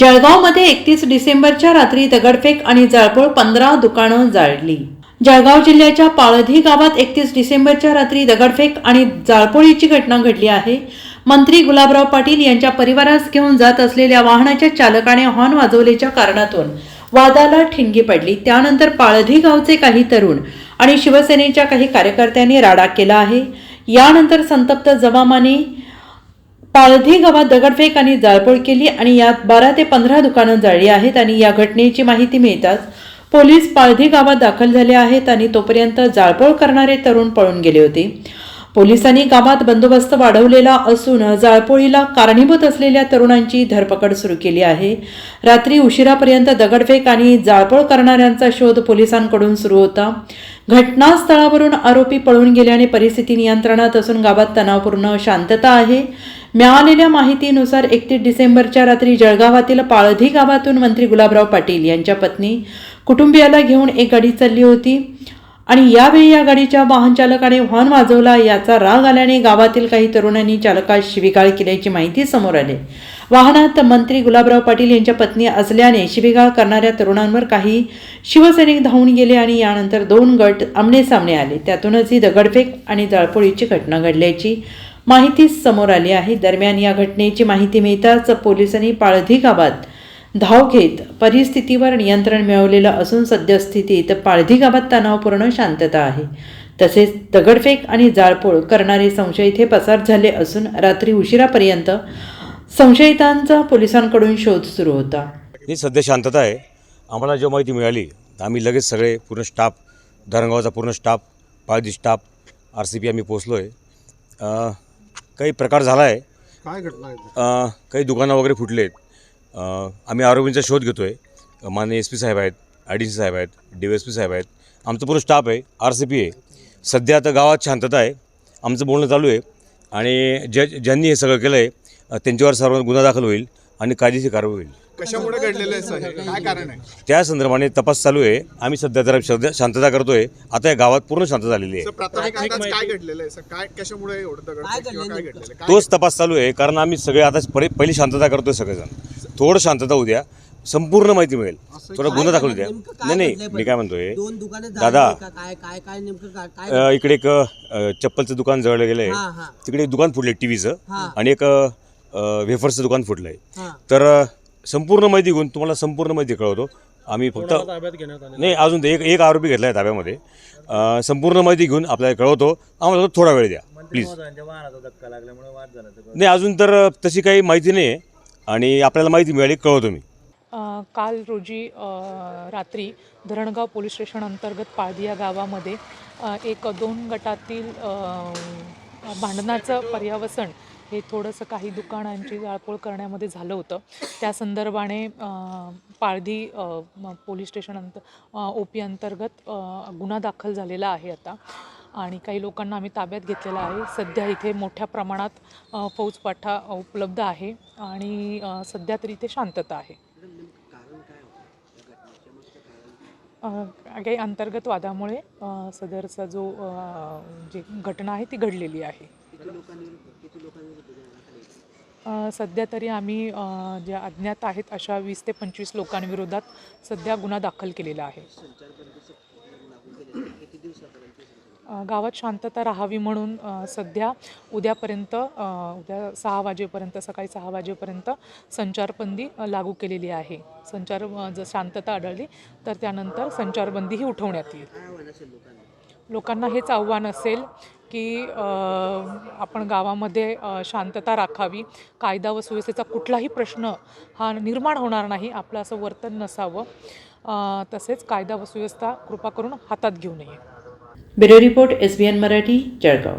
जळगावमध्ये एकतीस डिसेंबरच्या रात्री दगडफेक आणि जाळपोळ पंधरा दुकानं जाळली. जळगाव जिल्ह्याच्या पाळधी गावात एकतीस डिसेंबरच्या रात्री दगडफेक आणि जाळपोळीची घटना घडली आहे. मंत्री गुलाबराव पाटील यांच्या परिवारास घेऊन जात असलेल्या वाहनाच्या चालकाने हॉर्न वाजवल्याच्या कारणातून वादाला ठिणगी पडली. त्यानंतर पाळधी गावचे काही तरुण आणि शिवसेनेच्या काही कार्यकर्त्यांनी राडा केला आहे. यानंतर संतप्त जमामाने पाळधी गावात दगडफेक आणि जाळपोळ केली आणि यात बारा ते पंधरा दुकानं जाळली आहेत आणि या घटनेची माहिती मिळताच पोलीस पाळधी गावात दाखल झाले आहेत आणि तोपर्यंत जाळपोळ करणारे तरुण पळून गेले होते. पोलिसांनी गावात बंदोबस्त वाढवलेला असून जाळपोळीला कारणीभूत असलेल्या तरुणांची धरपकड सुरू केली आहे. रात्री उशिरापर्यंत दगडफेक आणि जाळपोळ करणाऱ्यांचा शोध पोलिसांकडून सुरू होता. घटनास्थळावरून आरोपी पळून गेल्याने परिस्थिती नियंत्रणात असून गावात तणावपूर्ण शांतता आहे. मिळालेल्या माहितीनुसार एकतीस डिसेंबरच्या रात्री जळगावातील पाळधी गावातून मंत्री गुलाबराव पाटील यांच्या पत्नी कुटुंबियाला घेऊन एक गाडी चालली होती. आणि यावेळी या गाडीच्या वाहनचालकाने हॉर्न वाजवला. याचा राग आल्याने गावातील काही तरुणांनी चालकास शिवीगाळ केल्याची माहिती समोर आली. वाहनात मंत्री गुलाबराव पाटील यांच्या पत्नी असल्याने शिवीगाळ करणाऱ्या तरुणांवर काही शिवसैनिक धावून गेले आणि यानंतर दोन गट आमने सामने आले. त्यातूनच ही दगडफेक आणि जाळपोळीची घटना घडल्याची माहिती समोर आली आहे. दरम्यान या घटनेची माहिती मिळताच पोलिसांनी पाळधी गावात धाव घेत परिस्थितीवर नियंत्रण मिळवलेलं असून सद्यस्थितीत पाळधी गावात तणावपूर्ण शांतता आहे. तसेच दगडफेक आणि जाळपोळ करणारे संशयित हे पसार झाले असून रात्री उशिरापर्यंत संशयितांचा पोलिसांकडून शोध सुरू होता. ही सध्या शांतता आहे. आम्हाला जेव्हा माहिती मिळाली आम्ही लगेच सगळे पूर्ण स्टाफ धरणगावचा पूर्ण staff Paldhi staff R C P आम्ही पोचलो आहे काही प्रकार झाला आहे काय घटना आहे? अ, काही दुकानं वगैरे फुटले आहेत आम्ही आरोपींचा शोध घेतो आहे माननीय एस पी साहेब आहेत आय डी सी साहेब आहेत डी एस पी साहेब आहेत. आमचं पूर्ण स्टाफ आहे आर सी पी आहे. सध्या आता गावात शांतता आहे. आमचं बोलणं चालू आहे. आणि ज्या ज्यांनी हे सगळं केलं आहे त्यांच्यावर सर्व गुन्हा दाखल होईल आणि कायदेशीर कारवाई होईल. कशामुळे घडलेलं आहे सर? हे? काय कारण आहे? त्या संदर्भाने तपास चालू आहे. आम्ही सध्या जरा शांतता करतोय. आता या गावात पूर्ण शांतता झालेली सर आहे प्राथमिक अंदाज काय घडलेलं आहे सर? काय कशामुळे एवढं दगड किंवा काय घडलेलं? आहे? काय तोच तपास चालू आहे कारण आम्ही सगळे आता परि- पहिली शांतता करतोय सगळेजण. थोडं शांतता होऊ द्या. संपूर्ण माहिती मिळेल. थोडा गुन्हा दाखल होऊ द्या. नाही नाही मी काय म्हणतोय? दोन दुकाने दादा जाळली का काय काय काय नेमकं काय काय अ, इकडे एक अ, चप्पलचं दुकान जळलं गेलंय. हा हा. तिकडे एक दुकान फुटलंय टीव्हीचं. आणि एक अ, वेफर्सचं दुकान फुटलंय. हा. तर अ, संपूर्ण माहिती घेऊन तुम्हाला संपूर्ण माहिती कळवतो. आम्ही फक्त नाही अजून ते एक एक आरोपी घेतला आहे ताब्यामध्ये. अ, संपूर्ण माहिती घेऊन आपल्याला कळवतो. आम्हाला फक्त थोडा वेळ द्या प्लीज नाही अजून तर तशी काही माहिती नाही आहे आणि आपल्याला माहिती मिळाली कळवतो मी. अ, काल रोजी अ, रात्री धरणगाव पोलीस स्टेशन अंतर्गत पाळदी या गावामध्ये अ, एक दोन गटातील अ, भांडणाचं पर्यावसन हे थोडंसं काही दुकानांची जाळपोळ करण्यामध्ये झालं होतं. त्या संदर्भाने पाळधी पोलीस स्टेशन अंत ओ पी अंतर्गत गुन्हा दाखल झालेला आहे आता. आणि काही लोकांना आम्ही ताब्यात घेतलेला आहे. सध्या इथे मोठ्या प्रमाणात फौजपाठा उपलब्ध आहे आणि सध्या तरी इथे शांतता आहे. काही अंतर्गत वादामुळे सदरचा जो जी घटना आहे ती घडलेली आहे. सध्या तरी आम्ही ज्या अज्ञात आहेत अशा वीस ते पंचवीस लोकांविरोधात सध्या गुन्हा दाखल केलेला आहे. गावात शांतता राहावी म्हणून सध्या उद्यापर्यंत उद्या सहा वाजेपर्यंत सकाळी सहा वाजेपर्यंत संचारबंदी लागू केलेली आहे. संचार जर शांतता आढळली तर त्यानंतर संचारबंदीही उठवण्यात येईल. लोकांना हेच आव्हान असेल की आपण गावामध्ये शांतता राखावी. कायदा व सुव्यवस्थेचा कुठलाही प्रश्न हा निर्माण होणार नाही. आपलं असं वर्तन नसावं. तसेच कायदा व सुव्यवस्था कृपा करून हातात घेऊ नये. Bureau report S B N Marathi Jalgaon.